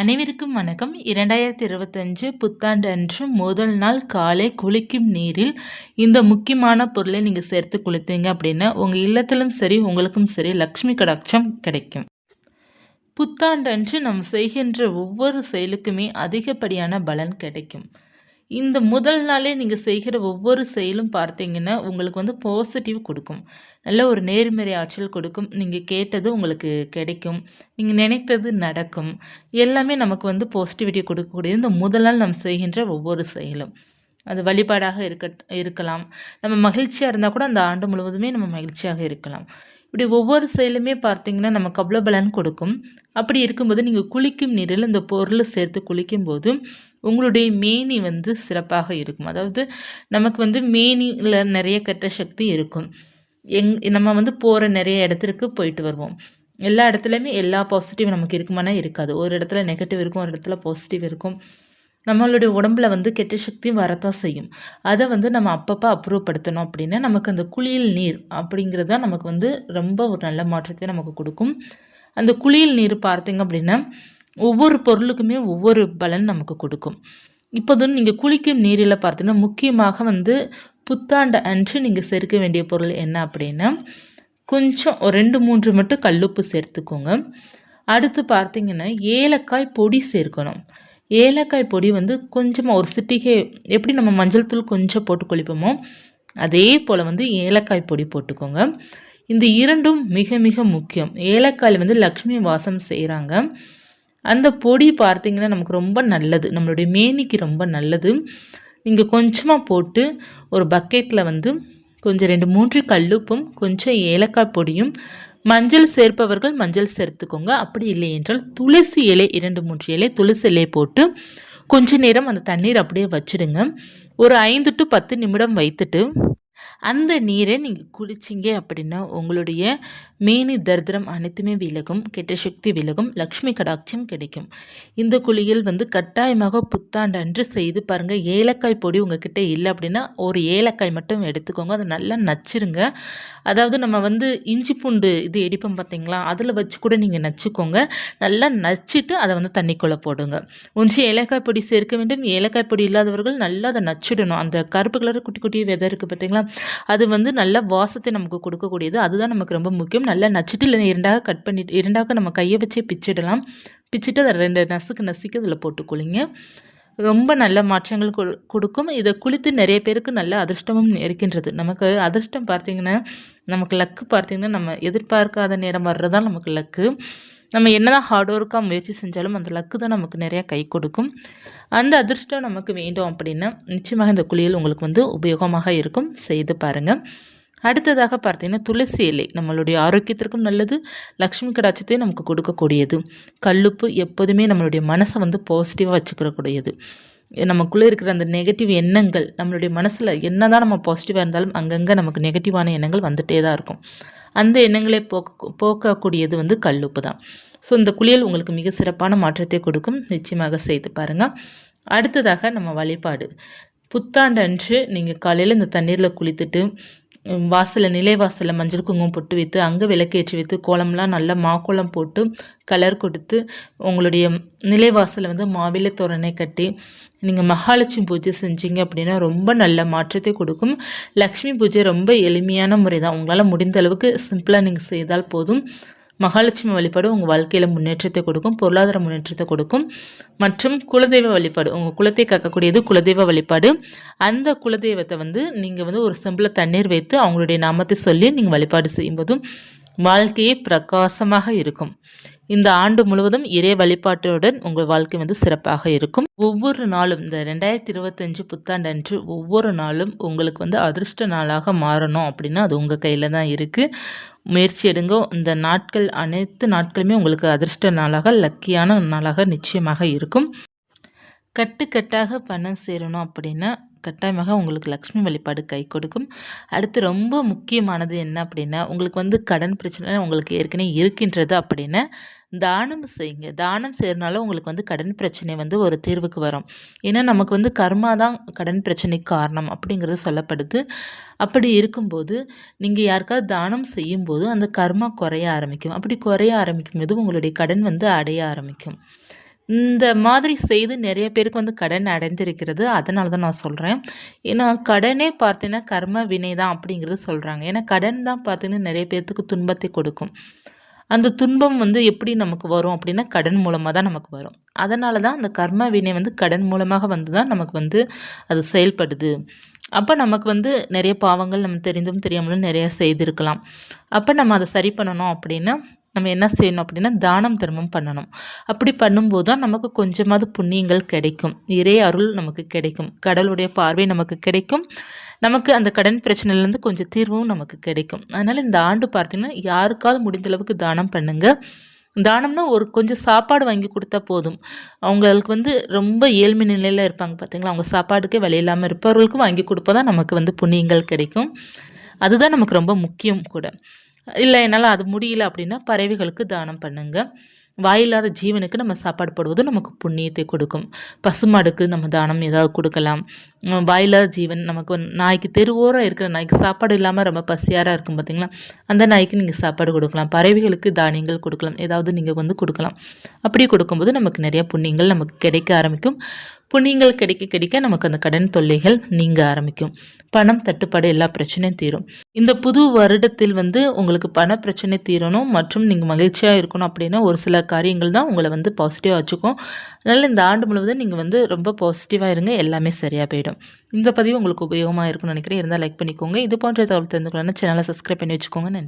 அனைவருக்கும் வணக்கம். இரண்டாயிரத்தி இருபத்தஞ்சு புத்தாண்டு அன்று முதல் நாள் காலை குளிக்கும் நீரில் இந்த முக்கியமான பொருளை நீங்கள் சேர்த்து குளித்தீங்க அப்படின்னா உங்கள் இல்லத்திலும் சரி உங்களுக்கும் சரி லக்ஷ்மி கடாட்சம் கிடைக்கும். புத்தாண்டு அன்று நாம் செய்கின்ற ஒவ்வொரு செயலுக்குமே அதிகப்படியான பலன் கிடைக்கும். இந்த முதல் நாளே நீங்கள் செய்கிற ஒவ்வொரு செயலும் பார்த்தீங்கன்னா உங்களுக்கு வந்து பாசிட்டிவ் கொடுக்கும். நல்ல ஒரு நேர்மறை ஆற்றல் கொடுக்கும். நீங்கள் கேட்டது உங்களுக்கு கிடைக்கும். நீங்கள் நினைத்தது நடக்கும். எல்லாமே நமக்கு வந்து பாசிட்டிவிட்டி கொடுக்கக்கூடிய இந்த முதல் நாள் நம்ம செய்கின்ற ஒவ்வொரு செயலும். அது வழிபாடாக இருக்க இருக்கலாம். நம்ம மகிழ்ச்சியாக இருந்தால் கூட அந்த ஆண்டு முழுவதுமே நம்ம மகிழ்ச்சியாக இருக்கலாம். இப்படி ஒவ்வொரு செயலுமே பார்த்தீங்கன்னா நமக்கு அவ்வளோ பலன் கொடுக்கும். அப்படி இருக்கும்போது நீங்கள் குளிக்கும் நீரில் இந்த பொருளை சேர்த்து குளிக்கும்போது உங்களுடைய மேனி வந்து சிறப்பாக இருக்கும். அதாவது நமக்கு வந்து மேனியில் நிறைய கெட்ட சக்தி இருக்கும். எங் நம்ம வந்து போகிற நிறைய இடத்திற்கு போயிட்டு வருவோம். எல்லா இடத்துலையுமே எல்லா பாசிட்டிவ் நமக்கு இருக்குமானா இருக்காது. ஒரு இடத்துல நெகட்டிவ் இருக்கும் ஒரு இடத்துல பாசிட்டிவ் இருக்கும். நம்மளுடைய உடம்புல வந்து கெட்ட சக்தியும் வரத்தான் செய்யும். அதை வந்து நம்ம அப்பப்போ அப்ரூவ் அப்படின்னா நமக்கு அந்த குளியல் நீர் அப்படிங்கிறது தான் நமக்கு வந்து ரொம்ப ஒரு நல்ல மாற்றத்தை நமக்கு கொடுக்கும். அந்த குளியல் நீர் பார்த்திங்க அப்படின்னா ஒவ்வொரு பொருளுக்குமே ஒவ்வொரு பலன் நமக்கு கொடுக்கும். இப்போது நீங்கள் குளிக்கும் நீரில் பார்த்தீங்கன்னா முக்கியமாக வந்து புத்தாண்டு அன்று நீங்கள் சேர்க்க வேண்டிய பொருள் என்ன அப்படின்னா கொஞ்சம் ஒரு ரெண்டு மூன்று மட்டும் கல்லுப்பு சேர்த்துக்கோங்க. அடுத்து பார்த்தீங்கன்னா ஏலக்காய் பொடி சேர்க்கணும். ஏலக்காய் பொடி வந்து கொஞ்சமாக ஒரு சிட்டிகை எப்படி நம்ம மஞ்சள் தூள் கொஞ்சம் போட்டு குளிப்போமோ அதே போல் வந்து ஏலக்காய் பொடி போட்டுக்கோங்க. இந்த இரண்டும் மிக மிக முக்கியம். ஏலக்காயில் வந்து லக்ஷ்மி வாசம் செய்கிறாங்க அந்த பொடி பார்த்திங்கன்னா நமக்கு ரொம்ப நல்லது. நம்மளுடைய மேனிக்கு ரொம்ப நல்லது. நீங்கள் கொஞ்சமாக போட்டு ஒரு பக்கெட்டில் வந்து கொஞ்சம் ரெண்டு மூன்று கல்லுப்பும் கொஞ்சம் ஏலக்காய் பொடியும் மஞ்சள் சேர்ப்பவர்கள் மஞ்சள் சேர்த்துக்கோங்க. அப்படி இல்லை என்றால் துளசி இலை இரண்டு மூன்று இலை துளசி இலை போட்டு கொஞ்ச நேரம் அந்த தண்ணீர் அப்படியே வச்சுடுங்க. ஒரு ஐந்து டு பத்து நிமிடம் வைத்துட்டு அந்த நீரை நீங்கள் குளிச்சிங்க அப்படின்னா உங்களுடைய மேனி தரித்திரம் அனைத்துமே விலகும் கெட்ட சக்தி விலகும் லக்ஷ்மி கடாட்சியம் கிடைக்கும். இந்த குளியல் வந்து கட்டாயமாக புத்தாண்டு அன்று செய்து பாருங்கள் ஏலக்காய் பொடி உங்ககிட்ட இல்லை அப்படின்னா ஒரு ஏலக்காய் மட்டும் எடுத்துக்கோங்க. அதை நல்லா நச்சுருங்க. அதாவது நம்ம வந்து இஞ்சி பூண்டு இது எடிப்போம் பார்த்தீங்களா அதில் வச்சு கூட நீங்கள் நச்சுக்கோங்க. நல்லா நச்சுட்டு அதை வந்து தண்ணிக்குள்ளே போடுங்க. ஒன்று ஏலக்காய் பொடி சேர்க்க வேண்டும். ஏலக்காய் பொடி இல்லாதவர்கள் நல்லா அதை நச்சிடணும். அந்த கருப்பு கலர் குட்டி குட்டி விதை இருக்குது பார்த்தீங்களா அது வந்து நல்ல வாசத்தை நமக்கு கொடுக்கக்கூடியது. அதுதான் நமக்கு ரொம்ப முக்கியம். நல்லா நச்சுட்டு இல்லை இரண்டாக கட் பண்ணிட்டு இரண்டாக நம்ம கையை வச்சே பிச்சிடலாம். பிச்சுட்டு அதை ரெண்டு நசுக்கு நசுக்கு அதில் போட்டுக்கொள்ளிங்க ரொம்ப நல்ல மாற்றங்கள் கொடுக்கும். இதை குளித்து நிறைய பேருக்கு நல்ல அதிர்ஷ்டமும் இருக்கின்றது. நமக்கு அதிர்ஷ்டம் பார்த்திங்கன்னா நமக்கு லக்கு பார்த்திங்கன்னா நம்ம எதிர்பார்க்காத நேரம் வர்றதான் நமக்கு லக்கு. நம்ம என்னதான் ஹார்ட் ஒர்க்காக முயற்சி செஞ்சாலும் அந்த லக்கு தான் நமக்கு நிறையா கை கொடுக்கும். அந்த அதிர்ஷ்டம் நமக்கு வேண்டும் அப்படின்னா நிச்சயமாக இந்த குளியல் உங்களுக்கு வந்து உபயோகமாக இருக்கும். செய்து பாருங்கள் அடுத்ததாக பார்த்தீங்கன்னா துளசி இலை நம்மளுடைய ஆரோக்கியத்திற்கும் நல்லது. லக்ஷ்மி கடாட்சத்தையும் நமக்கு கொடுக்கக்கூடியது. கல்லுப்பு எப்போதுமே நம்மளுடைய மனசை வந்து பாசிட்டிவாக வச்சுக்கிறக்கூடியது. நமக்குள்ளே இருக்கிற அந்த நெகட்டிவ் எண்ணங்கள் நம்மளுடைய மனசில் என்ன தான் நம்ம பாசிட்டிவாக இருந்தாலும் அங்கங்கே நமக்கு நெகட்டிவான எண்ணங்கள் வந்துகிட்டே தான் இருக்கும். அந்த எண்ணங்களை போக்க போக்கக்கூடியது வந்து கல்லுப்பு தான். ஸோ இந்த குளியல் உங்களுக்கு மிக சிறப்பான மாற்றத்தை கொடுக்கும். நிச்சயமாக செய்து பாருங்கள் அடுத்ததாக நம்ம வழிபாடு. புத்தாண்டு அன்று நீங்கள் காலையில் இந்த தண்ணீரில் குளித்துட்டு வாசலில் நிலை வாசலில் மஞ்சள் குங்குமம் பொட்டு வைத்து அங்கே விளக்கேற்றி வைத்து கோலம்லாம் நல்லா மாக்கோலம் போட்டு கலர் கொடுத்து உங்களுடைய நிலைவாசலில் வந்து மாவிலை தோரணை கட்டி நீங்கள் மகாலட்சுமி பூஜை செஞ்சீங்க அப்படின்னா ரொம்ப நல்ல மாற்றத்தை கொடுக்கும். லக்ஷ்மி பூஜை ரொம்ப எளிமையான முறை தான் உங்களால் முடிந்த அளவுக்கு சிம்பிளாக நீங்கள் செய்தால் போதும். மகாலட்சுமி வழிபாடு உங்கள் வாழ்க்கையில் முன்னேற்றத்தை கொடுக்கும் பொருளாதார முன்னேற்றத்தை கொடுக்கும். மற்றும் குலதெய்வ வழிபாடு உங்கள் குலத்தை காக்கக்கூடியது குலதெய்வ வழிபாடு. அந்த குலதெய்வத்தை வந்து நீங்கள் வந்து ஒரு செம்பில் தண்ணீர் வைத்து அவங்களுடைய நாமத்தை சொல்லி நீங்கள் வழிபாடு செய்யும்போதும் வாழ்க்கையே பிரகாசமாக இருக்கும். இந்த ஆண்டு முழுவதும் இறை வழிபாட்டுடன் உங்கள் வாழ்க்கை வந்து சிறப்பாக இருக்கும். ஒவ்வொரு நாளும் இந்த ரெண்டாயிரத்தி இருபத்தஞ்சு புத்தாண்டு அன்று ஒவ்வொரு நாளும் உங்களுக்கு வந்து அதிர்ஷ்ட நாளாக மாறணும் அப்படின்னா அது உங்கள் கையில் தான் இருக்குது முயற்சி எடுங்க. இந்த நாட்கள் அனைத்து நாட்களுமே உங்களுக்கு அதிர்ஷ்ட நாளாக லக்கியான நாளாக நிச்சயமாக இருக்கும். கட்டுக்கட்டாக பணம் சேரணும் அப்படின்னா கட்டாயமாக உங்களுக்கு லக்ஷ்மி வழிபாடு கை கொடுக்கும். அடுத்து ரொம்ப முக்கியமானது என்ன அப்படின்னா உங்களுக்கு வந்து கடன் பிரச்சனை உங்களுக்கு ஏற்கனவே இருக்கின்றது அப்படின்னா தானம் செய்யுங்க. தானம் செய்கிறனால உங்களுக்கு வந்து கடன் பிரச்சனை வந்து ஒரு தீர்வுக்கு வரும். ஏன்னா நமக்கு வந்து கர்மா தான் கடன் பிரச்சனைக்கு காரணம் அப்படிங்கிறது சொல்லப்படுது. அப்படி இருக்கும்போது நீங்கள் யாருக்காவது தானம் செய்யும்போது அந்த கர்மா குறைய ஆரம்பிக்கும். அப்படி குறைய ஆரம்பிக்கும் போது உங்களுடைய கடன் வந்து அடைய ஆரம்பிக்கும். இந்த மாதிரி செய்து நிறைய பேருக்கு வந்து கடன் அடைந்திருக்கிறது. அதனால தான் நான் சொல்கிறேன் ஏன்னா கடனே பார்த்தீங்கன்னா கர்ம வினை தான் அப்படிங்கிறது சொல்கிறாங்க ஏன்னா கடன் தான் பார்த்தீங்கன்னா நிறைய பேர்த்துக்கு துன்பத்தை கொடுக்கும். அந்த துன்பம் வந்து எப்படி நமக்கு வரும் அப்படின்னா கடன் மூலமாக தான் நமக்கு வரும். அதனால தான் அந்த கர்ம வினை வந்து கடன் மூலமாக வந்து தான் நமக்கு வந்து அது செயல்படுது. அப்போ நமக்கு வந்து நிறைய பாவங்கள் நம்ம தெரிந்தும் தெரியாமலும் நிறைய செய்திருக்கலாம். அப்போ நம்ம அதை சரி பண்ணணும் அப்படின்னா நம்ம என்ன செய்யணும் அப்படின்னா தானம் தர்மம் பண்ணணும். அப்படி பண்ணும்போது தான் நமக்கு கொஞ்சமாவது புண்ணியங்கள் கிடைக்கும். இறை அருள் நமக்கு கிடைக்கும். கடவுளுடைய பார்வை நமக்கு கிடைக்கும். நமக்கு அந்த கடன் பிரச்சனையிலேருந்து கொஞ்சம் தீர்வும் நமக்கு கிடைக்கும். அதனால் இந்த ஆண்டு பார்த்திங்கன்னா யாருக்காவது முடிந்த அளவுக்கு தானம் பண்ணுங்கள் தானம்னா ஒரு கொஞ்சம் சாப்பாடு வாங்கி கொடுத்தா போதும். அவங்களுக்கு வந்து ரொம்ப ஏழ்மை நிலையில் இருப்பாங்க பார்த்தீங்களா? அவங்க சாப்பாடுக்கே வழி இல்லாமல் இருப்பவர்களுக்கும் வாங்கி கொடுப்பதான் நமக்கு வந்து புண்ணியங்கள் கிடைக்கும். அதுதான் நமக்கு ரொம்ப முக்கியம் கூட. இல்லை என்னால் அது முடியல அப்படின்னா பறவைகளுக்கு தானம் பண்ணுங்கள் வாயில்லாத ஜீவனுக்கு நம்ம சாப்பாடு போடுவது நமக்கு புண்ணியத்தை கொடுக்கும். பசுமாடுக்கு நம்ம தானம் ஏதாவது கொடுக்கலாம். வாயில்லாத ஜீவன் நமக்கு நாய்க்கு தெருவோரம் இருக்கிற நாய்க்கு சாப்பாடு இல்லாமல் ரொம்ப பசியாராக இருக்கும் பார்த்திங்களா அந்த நாய்க்கு நீங்கள் சாப்பாடு கொடுக்கலாம். பறவைகளுக்கு தானியங்கள் கொடுக்கலாம். ஏதாவது நீங்கள் வந்து கொடுக்கலாம். அப்படி கொடுக்கும்போது நமக்கு நிறைய புண்ணியங்கள் நமக்கு கிடைக்க ஆரம்பிக்கும். புண்ணியங்கள் கிடைக்க கிடைக்க நமக்கு அந்த கடன் தொல்லைகள் நீங்க ஆரம்பிக்கும். பணம் தட்டுப்பாடு எல்லா பிரச்சனையும் தீரும். இந்த புது வருடத்தில் வந்து உங்களுக்கு பண பிரச்சனை தீரணும் மற்றும் நீங்கள் மகிழ்ச்சியாக இருக்கணும் அப்படின்னா ஒரு சில காரியங்கள் தான் உங்களை வந்து பாசிட்டிவாக வச்சுக்கும். அதனால் இந்த ஆண்டு முழுவதும் நீங்கள் வந்து ரொம்ப பாசிட்டிவாக இருங்க எல்லாமே சரியாக போயிடும். இந்த பதிவு உங்களுக்கு உபயோகமாக இருக்கும்னு நினைக்கிறேன். இருந்தால் லைக் பண்ணிக்கோங்க. இது போன்ற தகவல் தெரிந்துக்கணும்னா சேனலை சப்ஸ்கிரைப் பண்ணி வச்சுக்கோங்க. நன்றி.